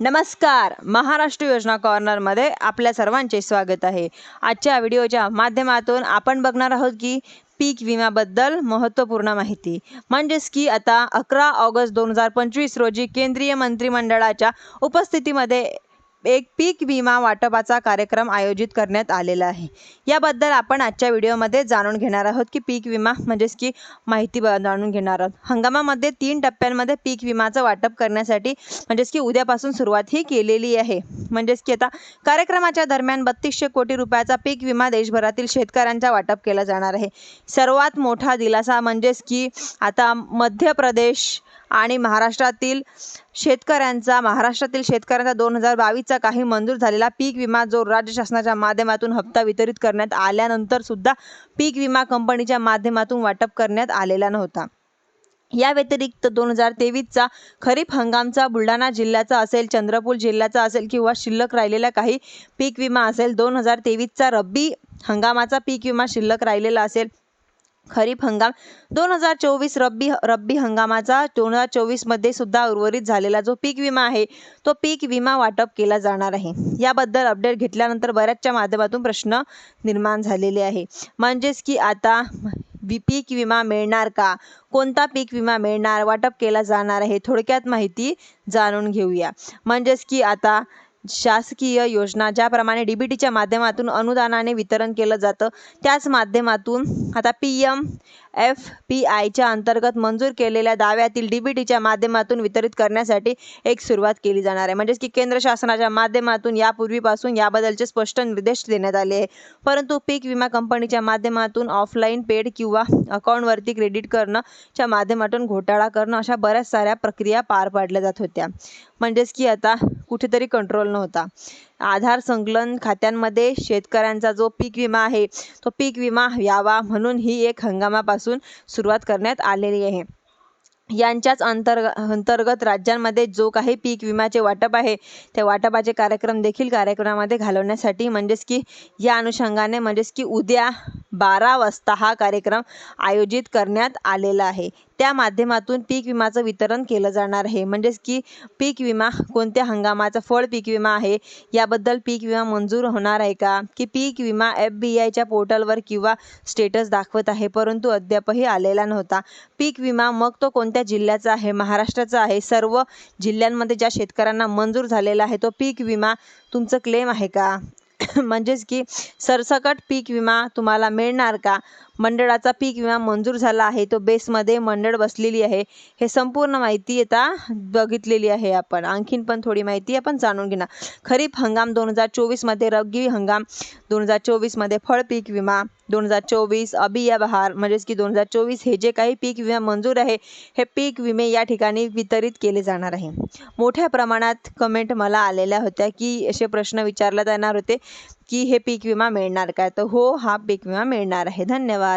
नमस्कार. महाराष्ट्र योजना कॉर्नरमध्ये आपल्या सर्वांचे स्वागत आहे. आजच्या व्हिडिओच्या माध्यमातून आपण बघणार आहोत की पीक विम्याबद्दल महत्त्वपूर्ण माहिती. म्हणजेच की आता अकरा ऑगस्ट दोन हजार पंचवीस रोजी केंद्रीय मंत्रिमंडळाच्या उपस्थितीमध्ये एक पीक विमा वाटपाचा कार्यक्रम आयोजित करण्यात आलेला आहे. याबद्दल आपण आजच्या व्हिडिओमध्ये जाणून घेणार आहोत की पीक विमा म्हणजेच की माहिती ब- जाणून घेणार आहोत. हंगामामध्ये तीन टप्प्यांमध्ये पीक विमाचं वाटप करण्यासाठी म्हणजेच की उद्यापासून सुरुवात ही केलेली आहे. म्हणजेच की आता कार्यक्रमाच्या दरम्यान बत्तीसशे कोटी रुपयाचा पीक विमा देशभरातील शेतकऱ्यांचा वाटप केला जाणार आहे. सर्वात मोठा दिलासा म्हणजेच की आता मध्य प्रदेश आणि महाराष्ट्रातील शेतकऱ्यांचा महाराष्ट्रातील शेतकऱ्यांचा दोन हजार बावीसचा काही मंजूर झालेला पीक विमा जो राज्य शासनाच्या माध्यमातून हप्ता वितरित करण्यात आल्यानंतर सुद्धा पीक विमा कंपनीच्या माध्यमातून वाटप करण्यात आलेला नव्हता. या व्यतिरिक्त दोन हजार तेवीसचा खरीप हंगामचा बुलढाणा जिल्ह्याचा असेल चंद्रपूर जिल्ह्याचा असेल किंवा शिल्लक राहिलेला काही पीक विमा असेल दोन हजार तेवीसचा रब्बी हंगामाचा पीक विमा शिल्लक राहिलेला असेल. खरीप हंगाम. दोन हजार चोवीस रब्बी रब्बी हंगामाचा दोन हजार चोवीसमध्ये सुद्धा उर्वरित झालेला जो पीक विमा आहे तो पीक विमा वाटप केला जाणार आहे. याबद्दल अपडेट घेतल्यानंतर बऱ्याचशा माध्यमातून प्रश्न निर्माण झालेले आहे. म्हणजेच की आता वि- पीक विमा मिळणार का? कोणता पीक विमा मिळणार? वाटप केला जाणार आहे. थोडक्यात माहिती जाणून घेऊया. म्हणजेच की आता शासकीय योजना ज्याप्रमाणे डी बी टीच्या माध्यमातून अनुदानाने वितरण केलं जातं त्याच माध्यमातून आता पी एम एफ पी आयच्या अंतर्गत मंजूर केलेल्या दाव्यातील डी बी टीच्या माध्यमातून वितरित करण्यासाठी एक सुरुवात केली जाणार आहे. म्हणजेच की केंद्र शासनाच्या माध्यमातून यापूर्वीपासून याबद्दलचे स्पष्ट निर्देश देण्यात आले आहे परंतु पीक विमा कंपनीच्या माध्यमातून ऑफलाईन पेड किंवा अकाउंटवरती क्रेडिट करणं च्या माध्यमातून घोटाळा करणं अशा बऱ्याच साऱ्या प्रक्रिया पार पाडल्या जात होत्या. म्हणजेच की आता कुठेतरी कंट्रोल नव्हता. आधार संकलन खात्यांमध्ये शेतकऱ्यांचा जो पीक विमा आहे तो पीक विमा यावा म्हणून ही एक हंगामापासून सुरुवात करण्यात आलेली आहे. यांच्याच अंतर्ग अंतर्गत राज्यांमध्ये जो काही पीक विम्याचे वाटप आहे त्या वाटपाचे कार्यक्रम देखील कार्यक्रमामध्ये घालवण्यासाठी म्हणजेच की या अनुषंगाने म्हणजेच की उद्या बारा वाजता हा कार्यक्रम आयोजित करण्यात आलेला आहे. त्या माध्यमातून पीक विमाचं वितरण केलं जाणार आहे. म्हणजेच की पीक विमा कोणत्या हंगामाचा फळ पीक विमा आहे? याबद्दल पीक विमा मंजूर होणार आहे का? की पीक विमा एफ बी आयच्या पोर्टलवर किंवा स्टेटस दाखवत आहे? परंतु अद्यापही आलेला नव्हता. पीक विमा मग तो कोणत्या जिल्ह्याचा आहे? महाराष्ट्राचा आहे. सर्व जिल्ह्यांमध्ये ज्या शेतकऱ्यांना मंजूर झालेला आहे तो पीक विमा तुमचं क्लेम आहे का? म्हणजेच की सरसकट पीक विमा तुम्हाला मिळणार का? मंडळाचा पीक विमा मंजूर झाला आहे. तो बेसमध्ये मंडळ बसलेली आहे. हे संपूर्ण माहिती आता बघितलेली आहे आपण. आणखीन पण थोडी माहिती आपण जाणून घेणार. खरीप हंगाम दोन हजार चोवीसमध्ये रब्बी हंगाम दोन हजार चोवीसमध्ये फळ पीक विमा दोन हजार चोवीस अबिया बहार म्हणजेच की दोन हजार चोवीस हे जे काही पीक विमा मंजूर आहे हे पीक विमे या ठिकाणी वितरित केले जाणार आहे. मोठ्या प्रमाणात कमेंट मला आलेल्या होत्या की असे प्रश्न विचारण्यात येणार होते. की हे पीक विमा मिळणार काय? तर हो हा पीक विमा मिळणार आहे. धन्यवाद.